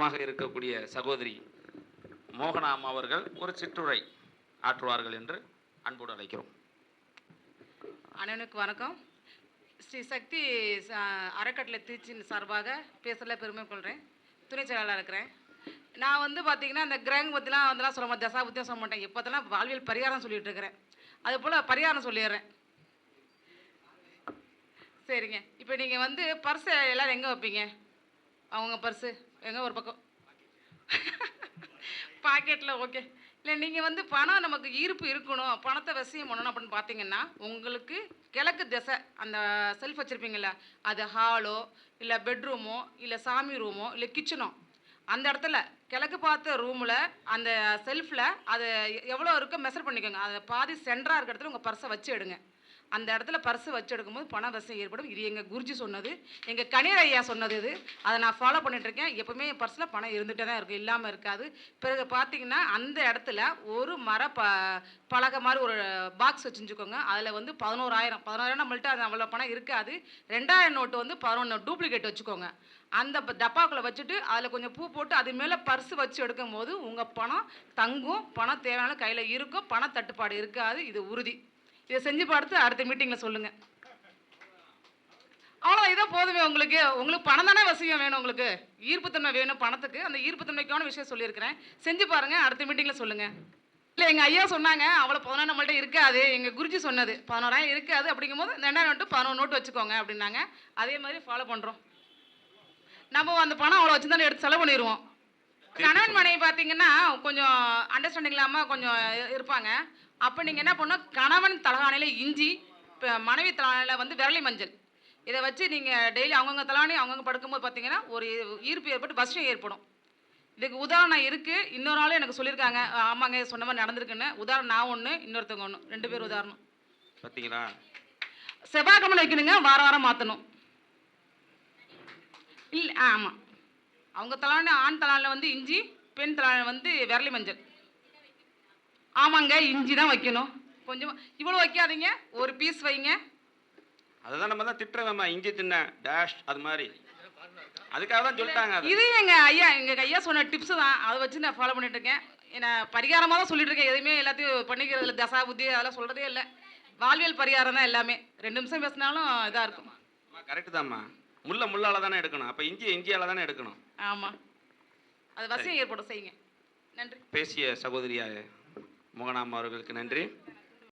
மாக இருக்கக்கூடிய சகோதரி மோகனாம் அவர்கள் ஒரு சிற்றுரை ஆற்றுவார்கள் என்று அன்போடு அழைக்கிறோம். அனைவனுக்கு வணக்கம். ஸ்ரீ சக்தி அறக்கட்டளை திருச்சியின் சார்பாக பேசல பெருமை கொள்கிறேன் துணை செயலாளர் இருக்கிறேன். நான் வந்து பார்த்தீங்கன்னா அந்த கிரகம் பற்றிலாம் வந்துலாம் சொல்ல மாட்டேன் தசா பற்றியும் சொல்ல மாட்டேன். இப்போதெல்லாம் வாழ்வியல் பரிகாரம் சொல்லிட்டு இருக்கிறேன். அது போல் பரிகாரம் சொல்லிடுறேன். சரிங்க. இப்போ நீங்கள் வந்து பர்ஸை எல்லோரும் எங்கே வைப்பீங்க? அவங்க பர்ஸு? எங்கே ஒரு பக்கம்? பாக்கெட்டில் ஓகே இல்லை நீங்கள் வந்து பணம் நமக்கு ஈர்ப்பு இருக்கணும். பணத்தை வசியம் பண்ணணும் அப்படின்னு பார்த்தீங்கன்னா உங்களுக்கு கிழக்கு திசை அந்த செல்ஃப் வச்சுருப்பீங்கள அது ஹாலோ இல்லை பெட்ரூமோ இல்லை சாமி ரூமோ இல்லை கிச்சனோ அந்த இடத்துல கிழக்கு பார்த்த ரூமில் அந்த செல்ஃபில் அது எவ்வளோ இருக்கோ மெஷர் பண்ணிக்கோங்க. அதை பாதி சென்டராக இருக்கிற இடத்துல உங்கள் பர்ஸை வச்சு எடுங்க. அந்த இடத்துல பர்ஸு வச்சு எடுக்கும்போது பண வசதி ஏற்படும். இது எங்கள் குருஜி சொன்னது. எங்கள் கணீர் ஐயா சொன்னது இது. அதை நான் ஃபாலோ பண்ணிகிட்ருக்கேன் எப்போவுமே என் பர்ஸில் பணம் இருந்துகிட்டே தான் இருக்கும். இல்லாமல் இருக்காது. பிறகு பார்த்தீங்கன்னா அந்த இடத்துல ஒரு மர ப பழக மாதிரி ஒரு பாக்ஸ் வச்சுக்கோங்க அதில் வந்து பதினோராயிரம். பதினோராயிரம் நம்மள்ட்ட அது அவ்வளோ பணம் இருக்காது. ரெண்டாயிரம் நோட்டு வந்து பதினொன்று டூப்ளிகேட் வச்சுக்கோங்க. அந்த டப்பாக்குள்ளே வச்சுட்டு அதில் கொஞ்சம் பூ போட்டு அது மேலே பர்ஸ் வச்சு எடுக்கும் போது உங்கள் பணம் தங்கும். பணம் தேவையான கையில் இருக்கும். பண தட்டுப்பாடு இருக்காது. இது உறுதி. இதை செஞ்சு பார்த்து அடுத்த மீட்டிங்கில் சொல்லுங்கள் அவ்வளோ இதான் போதுமே உங்களுக்கு. உங்களுக்கு பணம் தானே வசியம் வேணும் உங்களுக்கு. ஈர்ப்புத்தன்மை வேணும் பணத்துக்கு. அந்த ஈர்ப்புத்தன்மைக்கான விஷயம் சொல்லியிருக்கிறேன். செஞ்சு பாருங்கள் அடுத்த மீட்டிங்கில் சொல்லுங்கள் இல்லை எங்கள் ஐயா சொன்னாங்க அவ்வளோ பதினொன்று நம்மள்ட்ட இருக்காது. எங்கள் குருஜி சொன்னது பதினோராயிரம் இருக்காது அப்படிங்கும்போது ரெண்டாயிரம் நோட்டு பதினொன்று நோட்டு வச்சுக்கோங்க அப்படின்னாங்க. அதே மாதிரி ஃபாலோ பண்ணுறோம் நம்ம அந்த பணம் அவ்வளோ வச்சு தானே எடுத்து செலவு பண்ணிடுவோம். கணவன் மனைவி பார்த்தீங்கன்னா கொஞ்சம் அண்டர்ஸ்டாண்டிங் இல்லாமல் கொஞ்சம் இருப்பாங்க. அப்போ நீங்கள் என்ன பண்ணணும்? கணவன் தலகாணியில் இஞ்சி இப்போ மனைவி தலகாணியில் வந்து விரலி மஞ்சள். இதை வச்சு நீங்கள் டெய்லி அவங்கவுங்க தலாணி அவங்கவுங்க படுக்கும்போது பார்த்தீங்கன்னா ஒரு ஈர்ப்பு ஏற்பட்டு வசியம் ஏற்படும். இதுக்கு உதாரணம் இருக்குது இன்னொரு ஆளும் எனக்கு சொல்லியிருக்காங்க. ஆமாங்க சொன்ன மாதிரி நடந்திருக்குன்னு. உதாரணம் நான் ஒன்று இன்னொருத்தவங்க ஒன்று ரெண்டு பேர் உதாரணம். பார்த்தீங்களா செவ்வாய்க்கிழமை வைக்கணுங்க. வார வாரம் மாற்றணும் இல்லை ஆமாம் அவங்க தலான ஆண் தலானில் வந்து இஞ்சி பெண் தலானில் வந்து விரலி மஞ்சள். ஆமாங்க இஞ்சி தான் வைக்கணும். கொஞ்சம் இவ்வளோ வைக்காதீங்க ஒரு பீஸ் வைங்க. அதுதான் நம்ம தான் திட்டுறோம்மா இஞ்சி தின்ன டேஷ் அது மாதிரி. அதுக்காக தான் சொல்லிட்டாங்க இது எங்கள் ஐயா எங்கள் ஐயா சொன்ன டிப்ஸு தான். அதை வச்சு நான் ஃபாலோ பண்ணிட்டு இருக்கேன். என்ன பரிகாரமாக தான் சொல்லிட்டு இருக்கேன். எதுவுமே எல்லாத்தையும் பண்ணிக்கிறது இல்லை தசா புத்தி அதெல்லாம் சொல்கிறதே இல்லை. வாழ்வியல் பரிகாரம் தான் எல்லாமே. ரெண்டு நிமிஷம் பேசினாலும் இதாக இருக்கும். கரெக்டு தான்மா முள்ள முள்ளால தானே எடுக்கணும். அப்போ இஞ்சி இஞ்சியால தானே எடுக்கணும். ஆமாம் அது வசியம் ஏற்படும் செய்யுங்க. நன்றி. பேசிய சகோதரியா மோகனாம் அவர்களுக்கு நன்றி.